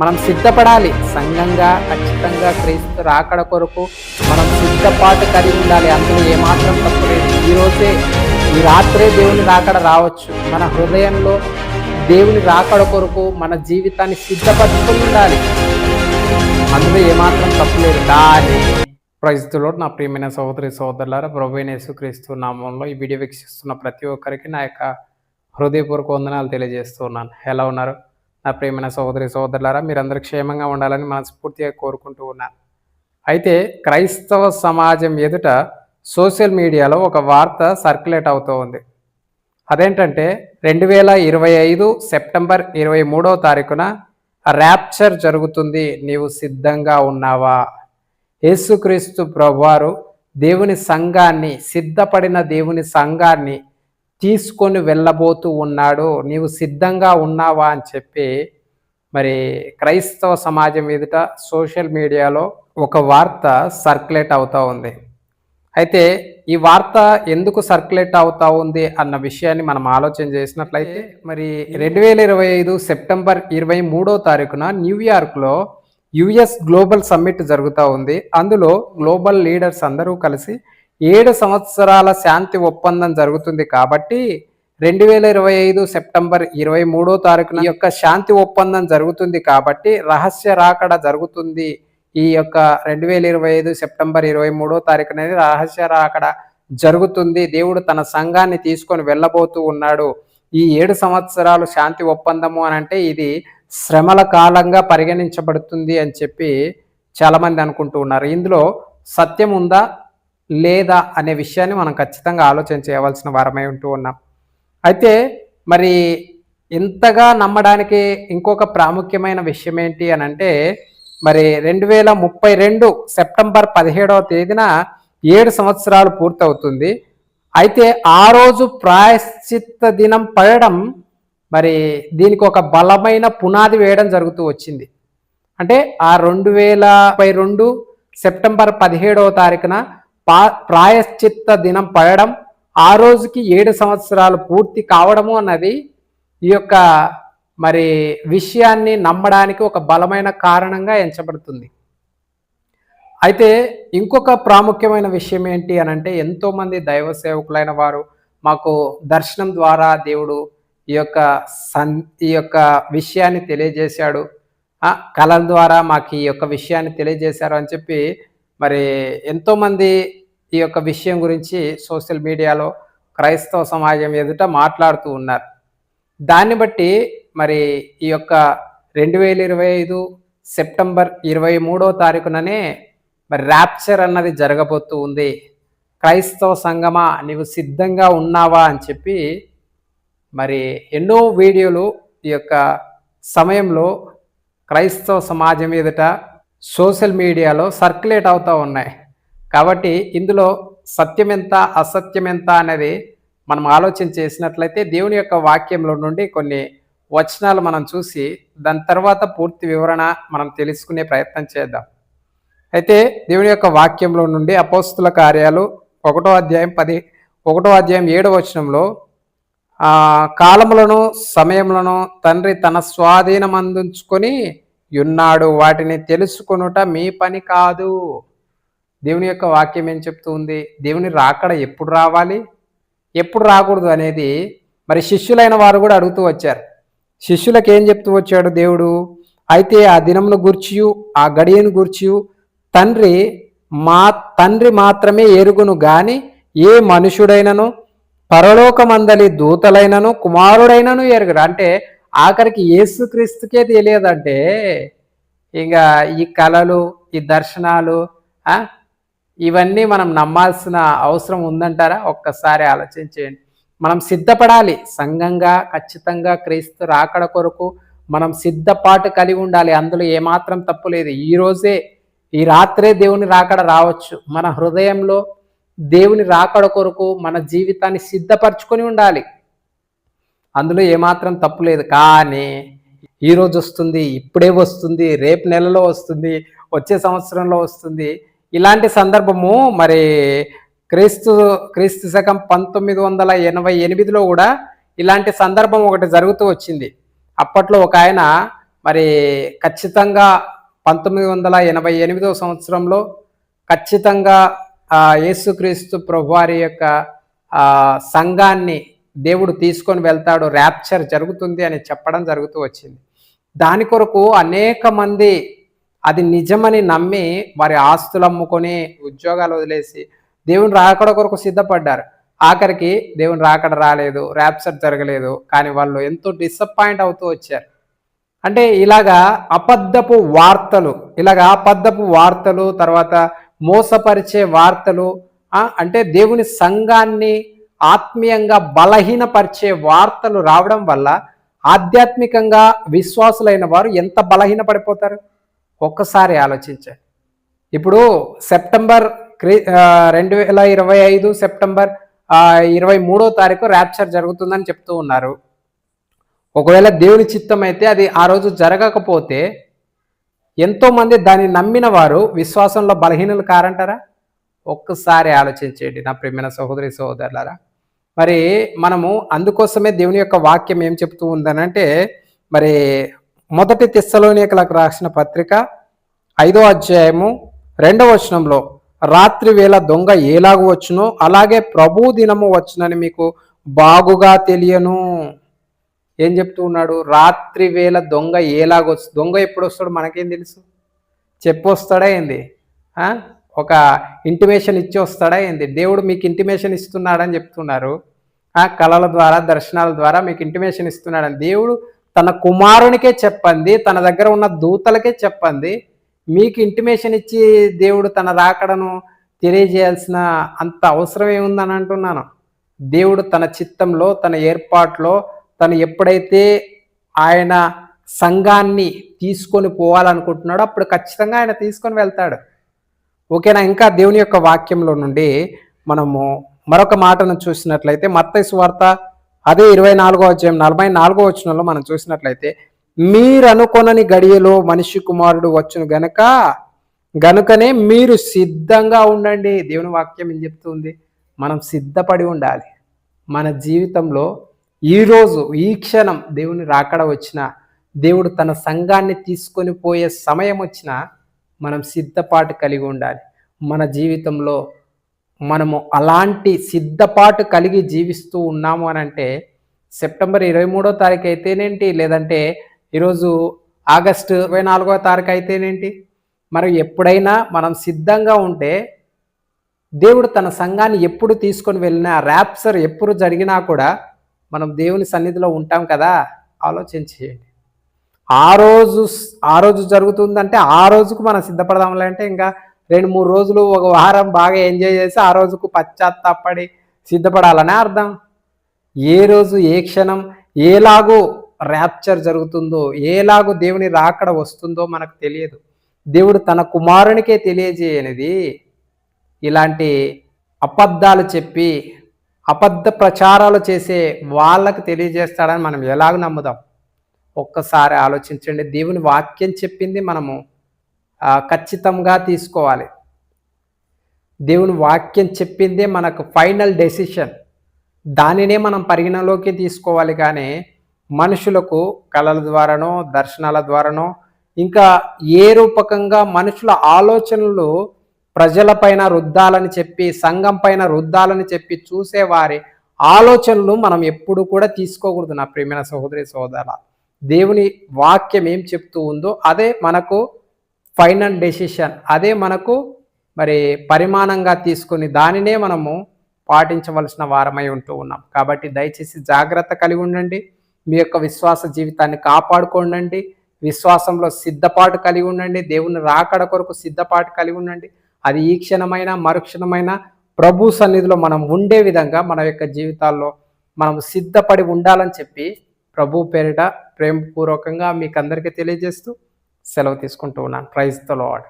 మనం సిద్ధపడాలి. సంఘంగా ఖచ్చితంగా క్రీస్తు రాకడ కొరకు మనం సిద్ధపాటు కలిగి ఉండాలి. అందులో ఏమాత్రం తప్పు లేదు. ఈ రోజే ఈ రాత్రే దేవుని రాకడ రావచ్చు. మన హృదయంలో దేవుని రాకడ కొరకు మన జీవితాన్ని సిద్ధపరచుకుని ఉండాలి. అందులో ఏమాత్రం తప్పు లేదు. కానీ ప్రజలో నా ప్రియమైన సహోదరి సహోదరులారా ప్రభునేసు క్రీస్తు నామంలో ఈ వీడియో వీక్షిస్తున్న ప్రతి ఒక్కరికి నా యొక్క హృదయపూర్వక వందనాలు తెలియజేస్తున్నాను ఎలా ఉన్నారు? నా ప్రేమైన సహోదరి సహోదరులారా మీరందరూ క్షేమంగా ఉండాలని మనస్ఫూర్తిగా కోరుకుంటూ ఉన్నా. అయితే క్రైస్తవ సమాజం ఎదుట సోషల్ మీడియాలో ఒక వార్త సర్క్యులేట్ అవుతూ ఉంది. అదేంటంటే రెండు వేల ఇరవై ఐదు సెప్టెంబర్ ఇరవై మూడవ తారీఖున ర్యాప్చర్ జరుగుతుంది. నీవు సిద్ధంగా ఉన్నావా? యేసుక్రీస్తు ప్రభువారు దేవుని సంఘాన్ని సిద్ధపడిన దేవుని సంఘాన్ని తీసుకొని వెళ్ళబోతూ ఉన్నాడు. నీవు సిద్ధంగా ఉన్నావా అని చెప్పి మరి క్రైస్తవ సమాజం ఎదుట సోషల్ మీడియాలో ఒక వార్త సర్క్యులేట్ అవుతూ ఉంది. అయితే ఈ వార్త ఎందుకు సర్క్యులేట్ అవుతా ఉంది అన్న విషయాన్ని మనం ఆలోచన చేసినట్లయితే మరి రెండు వేల ఇరవై ఐదు సెప్టెంబర్ ఇరవై మూడో తారీఖున న్యూయార్క్లో యుఎస్ గ్లోబల్ సమ్మిట్ జరుగుతూ ఉంది. అందులో గ్లోబల్ లీడర్స్ అందరూ కలిసి ఏడు సంవత్సరాల శాంతి ఒప్పందం జరుగుతుంది కాబట్టి రెండు వేల ఇరవై ఐదు సెప్టెంబర్ ఇరవై మూడో తారీఖున ఈ యొక్క శాంతి ఒప్పందం జరుగుతుంది కాబట్టి రహస్య రాకడ జరుగుతుంది. ఈ యొక్క రెండు వేల ఇరవై ఐదు సెప్టెంబర్ ఇరవై మూడో తారీఖున అనేది రహస్య రాకడ జరుగుతుంది. దేవుడు తన సంఘాన్ని తీసుకొని వెళ్ళబోతూ ఉన్నాడు. ఈ ఏడు సంవత్సరాలు శాంతి ఒప్పందము అని అంటే ఇది శ్రమల కాలంగా పరిగణించబడుతుంది అని చెప్పి చాలామంది అనుకుంటూ ఉన్నారు. ఇందులో సత్యం ఉందా? లేదా అనే విషయాన్ని మనం ఖచ్చితంగా ఆలోచన చేయవలసిన వారమై ఉంటూ ఉన్నాం. అయితే మరి ఇంతగా నమ్మడానికి ఇంకొక ప్రాముఖ్యమైన విషయం ఏంటి అని అంటే మరి రెండు వేల ముప్పై రెండు సెప్టెంబర్ పదిహేడవ తేదీన ఏడు సంవత్సరాలు పూర్తవుతుంది. అయితే ఆ రోజు ప్రాయశ్చిత్త దినం పడడం మరి దీనికి ఒక బలమైన పునాది వేయడం జరుగుతూ వచ్చింది. అంటే ఆ రెండు వేల రెండు సెప్టెంబర్ పదిహేడవ తారీఖున పా ప్రాయశ్చిత్త దినం పడడం ఆ రోజుకి ఏడు సంవత్సరాలు పూర్తి కావడము అన్నది ఈ యొక్క మరి విషయాన్ని నమ్మడానికి ఒక బలమైన కారణంగా ఎంచబడుతుంది. అయితే ఇంకొక ప్రాముఖ్యమైన విషయం ఏంటి అని అంటే ఎంతోమంది దైవ సేవకులైన వారు మాకు దర్శనం ద్వారా దేవుడు ఈ యొక్క సన్ ఈ యొక్క విషయాన్ని తెలియజేశాడు. కళల ద్వారా మాకు ఈ యొక్క విషయాన్ని తెలియజేశారు అని చెప్పి మరి ఎంతోమంది ఈ యొక్క విషయం గురించి సోషల్ మీడియాలో క్రైస్తవ సమాజం ఎదుట మాట్లాడుతూ ఉన్నారు. దాన్ని బట్టి మరి ఈ యొక్క రెండు వేల ఇరవై ఐదు సెప్టెంబర్ ఇరవై మూడో తారీఖుననే మరి ర్యాప్చర్ అన్నది జరగబోతూ ఉంది. క్రైస్తవ సంగమా నీవు సిద్ధంగా ఉన్నావా అని చెప్పి మరి ఎన్నో వీడియోలు ఈ యొక్క సమయంలో క్రైస్తవ సమాజం ఎదుట సోషల్ మీడియాలో సర్క్యులేట్ అవుతూ ఉన్నాయి. కాబట్టి ఇందులో సత్యం ఎంత అసత్యం ఎంత అనేది మనం ఆలోచన చేసినట్లయితే దేవుని యొక్క వాక్యంలో నుండి కొన్ని వచనాలు మనం చూసి దాని తర్వాత పూర్తి వివరణ మనం తెలుసుకునే ప్రయత్నం చేద్దాం. అయితే దేవుని యొక్క వాక్యంలో నుండి అపోస్తుల కార్యాలు ఒకటో అధ్యాయం పది ఒకటో అధ్యాయం ఏడో వచనంలో కాలములను సమయములను తండ్రి తన స్వాధీనం అందించుకొని ఉన్నాడు. వాటిని తెలుసుకొనుట మీ పని కాదు. దేవుని యొక్క వాక్యం ఏం చెప్తుంది దేవుని రాకడ ఎప్పుడు రావాలి? ఎప్పుడు రాకూడదు అనేది మరి శిష్యులైన వారు కూడా అడుగుతూ వచ్చారు. శిష్యులకు ఏం చెప్తూ వచ్చాడు దేవుడు? అయితే ఆ దినమును గూర్చియు ఆ గడియను గూర్చియు తండ్రి మా తండ్రి మాత్రమే ఎరుగును గాని ఏ మనుషుడైనను పరలోకమందలి దూతలైనను కుమారుడైనను ఎరుగడు అంటే ఆఖరికి యేసుక్రీస్తుకే తెలియదంటే ఇంకా ఈ కళలు ఈ దర్శనాలు ఇవన్నీ మనం నమ్మాల్సిన అవసరం ఉందంటారా? ఒక్కసారి ఆలోచించేయండి మనం సిద్ధపడాలి. సంఘంగా ఖచ్చితంగా క్రీస్తు రాకడ కొరకు మనం సిద్ధపాటు కలిగి ఉండాలి. అందులో ఏమాత్రం తప్పు లేదు. ఈ రోజే ఈ రాత్రే దేవుని రాకడ రావచ్చు. మన హృదయంలో దేవుని రాకడ కొరకు మన జీవితాన్ని సిద్ధపరచుకొని ఉండాలి. అందులో ఏమాత్రం తప్పు లేదు. కానీ ఈ రోజు వస్తుంది ఇప్పుడే వస్తుంది రేపు నెలలో వస్తుంది వచ్చే సంవత్సరంలో వస్తుంది. ఇలాంటి సందర్భము మరి క్రీస్తు క్రీస్తు శకం పంతొమ్మిది వందల ఎనభై ఎనిమిదిలో కూడా ఇలాంటి సందర్భం ఒకటి జరుగుతూ వచ్చింది. అప్పట్లో ఒక ఆయన మరి ఖచ్చితంగా పంతొమ్మిది వందల ఎనభై ఎనిమిదవ సంవత్సరంలో ఖచ్చితంగా యేసుక్రీస్తు ప్రభువారి యొక్క సంఘాన్ని దేవుడు తీసుకొని వెళ్తాడు ర్యాప్చర్ జరుగుతుంది అని చెప్పడం జరుగుతూ వచ్చింది. దాని కొరకు అనేక మంది అది నిజమని నమ్మి వారి ఆస్తులు అమ్ముకొని ఉద్యోగాలు వదిలేసి దేవుని రాకడ కొరకు సిద్ధపడ్డారు. ఆఖరికి దేవుని రాకడ రాలేదు ర్యాప్చర్ జరగలేదు కానీ వాళ్ళు ఎంతో డిసప్పాయింట్ అవుతూ వచ్చారు. అంటే ఇలాగా అబద్ధపు వార్తలు ఇలాగా అబద్ధపు వార్తలు తర్వాత మోసపరిచే వార్తలు అంటే దేవుని సంఘాన్ని ఆత్మీయంగా బలహీనపరిచే వార్తలు రావడం వల్ల ఆధ్యాత్మికంగా విశ్వాసులైన వారు ఎంత బలహీన పడిపోతారు ఒక్కసారి ఆలోచించండి. ఇప్పుడు సెప్టెంబర్ క్రి రెండు వేల ఇరవై ఐదు సెప్టెంబర్ ఇరవై మూడో తారీఖు ర్యాప్చర్ జరుగుతుందని చెప్తూ ఉన్నారు. ఒకవేళ దేవుని చిత్తం అయితే అది ఆ రోజు జరగకపోతే ఎంతోమంది దాన్ని నమ్మిన వారు విశ్వాసంలో బలహీనలు కారంటారా? ఒక్కసారి ఆలోచించేయండి నా ప్రియమైన సహోదరి సహోదరులారా. మరి మనము అందుకోసమే దేవుని యొక్క వాక్యం ఏం చెప్తూ ఉందనంటే మరి మొదటి తెస్సలోనికలకు రాసిన పత్రిక ఐదో అధ్యాయము రెండవ వచనంలో రాత్రి వేళ దొంగ ఎలాగ వచ్చునో అలాగే ప్రభు దినము వచ్చునని మీకు బాగుగా తెలియను. ఏం చెప్తూ ఉన్నాడు? రాత్రి వేళ దొంగ ఏలాగొచ్చు దొంగ ఎప్పుడు వస్తాడు మనకేం తెలుసు? చెప్పొస్తాడా ఏంది? ఒక ఇంటిమేషన్ ఇచ్చి వస్తాడా ఏంది? దేవుడు మీకు ఇంటిమేషన్ ఇస్తున్నాడని చెప్తున్నారు. కళల ద్వారా దర్శనాల ద్వారా మీకు ఇంటిమేషన్ ఇస్తున్నాడని. దేవుడు తన కుమారునికే చెప్పండి తన దగ్గర ఉన్న దూతలకే చెప్పండి మీకు ఇంటిమేషన్ ఇచ్చి దేవుడు తన రాకడను తెలియజేయాల్సిన అంత అవసరం ఏముందని అంటున్నాను. దేవుడు తన చిత్తంలో తన ఏర్పాట్లో తను ఎప్పుడైతే ఆయన సంఘాన్ని తీసుకొని పోవాలనుకుంటున్నాడో అప్పుడు ఖచ్చితంగా ఆయన తీసుకొని వెళ్తాడు. ఓకేనా? ఇంకా దేవుని యొక్క వాక్యంలో నుండి మనము మరొక మాటను చూసినట్లయితే మత్తైసు వార్త అదే ఇరవై నాలుగో అధ్యాయం నలభై నాలుగో వచనంలో మనం చూసినట్లయితే మీరనుకొనని గడియలో మనిషి కుమారుడు వచ్చును గనక గనుకనే మీరు సిద్ధంగా ఉండండి. దేవుని వాక్యం ఏం చెప్తుంది? మనం సిద్ధపడి ఉండాలి. మన జీవితంలో ఈరోజు ఈ క్షణం దేవుని రాకడ వచ్చిన దేవుడు తన సంఘాన్ని తీసుకొని పోయే సమయం వచ్చినా మనం సిద్ధపాటు కలిగి ఉండాలి. మన జీవితంలో మనము అలాంటి సిద్ధపాటు కలిగి జీవిస్తూ ఉన్నాము అని అంటే సెప్టెంబర్ ఇరవై మూడో తారీఖు అయితేనేంటి? లేదంటే ఈరోజు ఆగస్టు ఇరవై నాలుగో తారీఖు అయితేనేంటి? మరి ఎప్పుడైనా మనం సిద్ధంగా ఉంటే దేవుడు తన సంఘాన్ని ఎప్పుడు తీసుకొని వెళ్ళినా ర్యాప్సర్ ఎప్పుడు జరిగినా కూడా మనం దేవుని సన్నిధిలో ఉంటాం కదా? ఆలోచించేయండి ఆ రోజు ఆ రోజు జరుగుతుందంటే ఆ రోజుకు మనం సిద్ధపడదాంలే అంటే ఇంకా రెండు మూడు రోజులు ఒక వారం బాగా ఎంజాయ్ చేసి ఆ రోజుకు పశ్చాత్తాపడి సిద్ధపడాలనే అర్థం. ఏ రోజు ఏ క్షణం ఏలాగూ ర్యాప్చర్ జరుగుతుందో ఏలాగూ దేవుని రాకడ వస్తుందో మనకు తెలియదు. దేవుడు తన కుమారునికే తెలియజేయనిది. ఇలాంటి అబద్ధాలు చెప్పి అబద్ధ ప్రచారాలు చేసే వాళ్ళకు తెలియజేస్తాడని మనం ఎలాగ నమ్ముదాం. ఒక్కసారి ఆలోచించండి. దేవుని వాక్యం చెప్పింది మనము ఖచ్చితంగా తీసుకోవాలి. దేవుని వాక్యం చెప్పిందే మనకు ఫైనల్ డెసిషన్. దానినే మనం పరిగణలోకి తీసుకోవాలి కానీ మనుషులకు కళల ద్వారానో దర్శనాల ద్వారానో ఇంకా ఏ రూపకంగా మనుషుల ఆలోచనలు ప్రజలపైన రుద్దాలని చెప్పి సంఘం పైన రుద్దాలని చెప్పి చూసేవారి ఆలోచనలు మనం ఎప్పుడు కూడా తీసుకోకూడదు నా ప్రేమైన సహోదరి సోదర దేవుని వాక్యం ఏం చెప్తూ ఉందో అదే మనకు ఫైనల్ డెసిషన్. అదే మనకు మరి పరిమాణంగా తీసుకొని దానినే మనము పాటించవలసిన వారమై ఉంటూ ఉన్నాం. కాబట్టి దయచేసి జాగ్రత్త కలిగి ఉండండి. మీ యొక్క విశ్వాస జీవితాన్ని కాపాడుకోండి విశ్వాసంలో సిద్ధపాటు కలిగి ఉండండి. దేవుని రాకడ కొరకు సిద్ధపాటు కలిగి ఉండండి. అది ఈ క్షణమైన మరుక్షణమైన ప్రభు సన్నిధిలో మనం ఉండే విధంగా మన యొక్క జీవితాల్లో మనం సిద్ధపడి ఉండాలని చెప్పి ప్రభు పేరిట ప్రేమపూర్వకంగా మీకు అందరికీ తెలియజేస్తూ సెలవు తీసుకుంటూ ఉన్నాను. Praise the Lord.